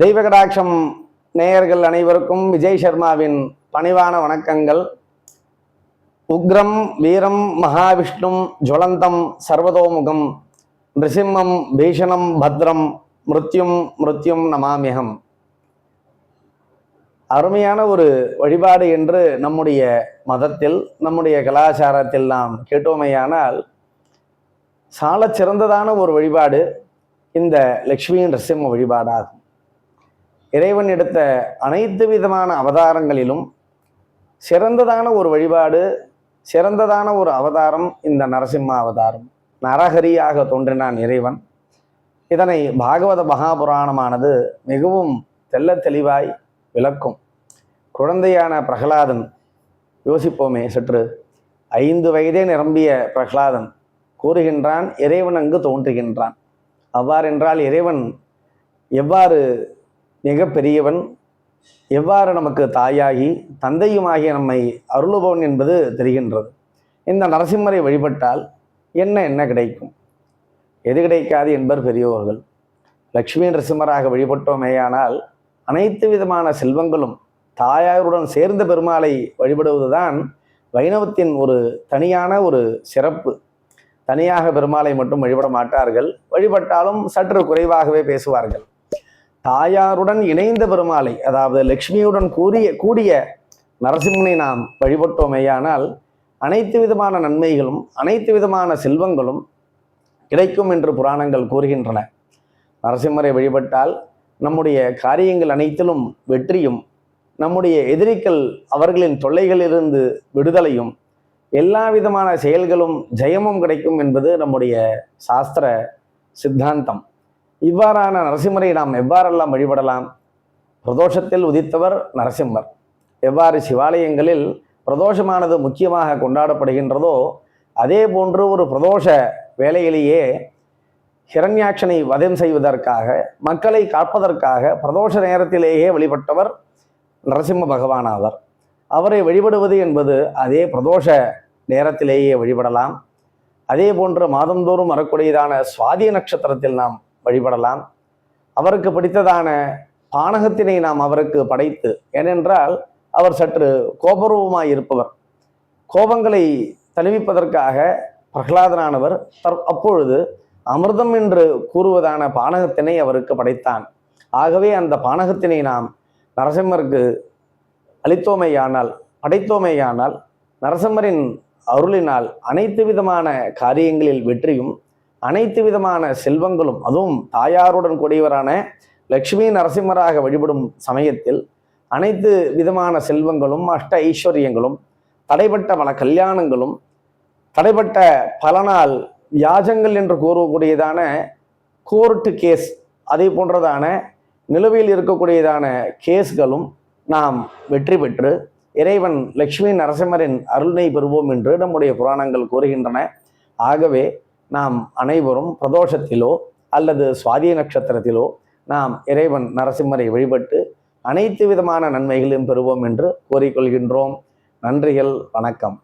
தெய்வகடாட்சம் நேயர்கள் அனைவருக்கும் விஜய் சர்மாவின் பணிவான வணக்கங்கள். உக்ரம் வீரம் மகாவிஷ்ணும் ஜுவலந்தம் சர்வதோமுகம் நிருசிம்மம் பீஷணம் பத்ரம் மிருத்யும் மிருத்யும் நமாமியகம் அருமையான ஒரு வழிபாடு என்று நம்முடைய மதத்தில் நம்முடைய கலாச்சாரத்தில் நாம் கேட்டோமையானால் சால சிறந்ததான ஒரு வழிபாடு இந்த லக்ஷ்மி நரசிம்ம வழிபாடாகும். இறைவன் எடுத்த அனைத்து விதமான அவதாரங்களிலும் சிறந்ததான ஒரு வழிபாடு சிறந்ததான ஒரு அவதாரம் இந்த நரசிம்ம அவதாரம். நரஹரியாக தோன்றினான் இறைவன். இதனை பாகவத மகாபுராணமானது மிகவும் தெல்ல தெளிவாய் விளக்கும். குழந்தையான பிரகலாதன் யோசிப்போமே சற்று. ஐந்து வயதே நிரம்பிய பிரகலாதன் கூறுகின்றான் இறைவன் அங்கு தோன்றுகின்றான். அவ்வாறென்றால் இறைவன் எவ்வாறு மிக பெரியவன் எவ்வாறு நமக்கு தாயாகி தந்தையுமாகிய நம்மை அருளுபவன் என்பது தெரிகின்றது. இந்த நரசிம்மரை வழிபட்டால் என்ன என்ன கிடைக்கும்? எது கிடைக்காது என்பர் பெரியோர்கள். லக்ஷ்மி நரசிம்மராக வழிபட்டோமேயானால் அனைத்து விதமான செல்வங்களும் தாயாருடன் சேர்ந்த பெருமாளை வழிபடுவதுதான் வைணவத்தின் ஒரு தனியான ஒரு சிறப்பு. தனியாக பெருமாளை மட்டும் வழிபட மாட்டார்கள். வழிபட்டாலும் சற்று குறைவாகவே பேசுவார்கள். தாயாருடன் இணைந்த பெருமாளை அதாவது லக்ஷ்மியுடன் கூறிய கூடிய நரசிம்மனை நாம் வழிபட்டோமேயானால் அனைத்து விதமான நன்மைகளும் அனைத்து விதமான செல்வங்களும் கிடைக்கும் என்று புராணங்கள் கூறுகின்றன. நரசிம்மரை வழிபட்டால் நம்முடைய காரியங்கள் அனைத்திலும் வெற்றியும் நம்முடைய எதிரிகள் அவர்களின் தொல்லைகளிலிருந்து விடுதலையும் எல்லா விதமான செயல்களும் ஜெயமும் கிடைக்கும் என்பது நம்முடைய சாஸ்திர சித்தாந்தம். இவ்வாறான நரசிம்மரை நாம் எவ்வாறெல்லாம் வழிபடலாம்? பிரதோஷத்தில் உதித்தவர் நரசிம்மர். எவ்வாறு சிவாலயங்களில் பிரதோஷமானது முக்கியமாக கொண்டாடப்படுகின்றதோ அதே போன்று ஒரு பிரதோஷ வேலையிலேயே ஹிரண்யாட்சனை வதம் செய்வதற்காக மக்களை காப்பதற்காக பிரதோஷ நேரத்திலேயே வழிபட்டவர் நரசிம்ம பகவானாவர். அவரை வழிபடுவது என்பது அதே பிரதோஷ நேரத்திலேயே வழிபடலாம். அதே போன்று மாதந்தோறும் வரக்கூடியதான சுவாதி நட்சத்திரத்தில் நாம் வழிபடலாம். அவருக்கு பிடித்ததான பானகத்தினை நாம் அவருக்கு படைத்து ஏனென்றால் அவர் சற்று கோபரூபமாய் இருப்பவர். கோபங்களை தணிவிப்பதற்காக பிரகலாதனானவர் தற் அப்பொழுது அமிர்தம் என்று கூறுவதான பானகத்தினை அவருக்கு படைத்தான். ஆகவே அந்த பானகத்தினை நாம் நரசிம்மருக்கு அளித்தோமையானால் படைத்தோமையானால் நரசிம்மரின் அருளினால் அனைத்து விதமான காரியங்களில் வெற்றியும் அனைத்து விதமான செல்வங்களும் அதுவும் தாயாருடன் கூடியவரான லக்ஷ்மி நரசிம்மராக வழிபடும் சமயத்தில் அனைத்து விதமான செல்வங்களும் அஷ்ட ஐஸ்வர்யங்களும் தடைப்பட்ட பல கல்யாணங்களும் தடைப்பட்ட பல நாள் வியாஜங்கள் என்று கூறக்கூடியதான கோர்ட்டு கேஸ் அதே போன்றதான நிலுவையில் இருக்கக்கூடியதான கேஸ்களும் நாம் வெற்றி பெற்று இறைவன் லக்ஷ்மி நரசிம்மரின் அருள்னை பெறுவோம் என்று நம்முடைய புராணங்கள் கூறுகின்றன. ஆகவே நாம் அனைவரும் பிரதோஷத்திலோ அல்லது சுவாதிய நட்சத்திரத்திலோ நாம் இறைவன் நரசிம்மரை வழிபட்டு அனைத்து விதமான நன்மைகளையும் பெறுவோம் என்று கூறிக்கொள்கின்றோம். நன்றிகள் வணக்கம்.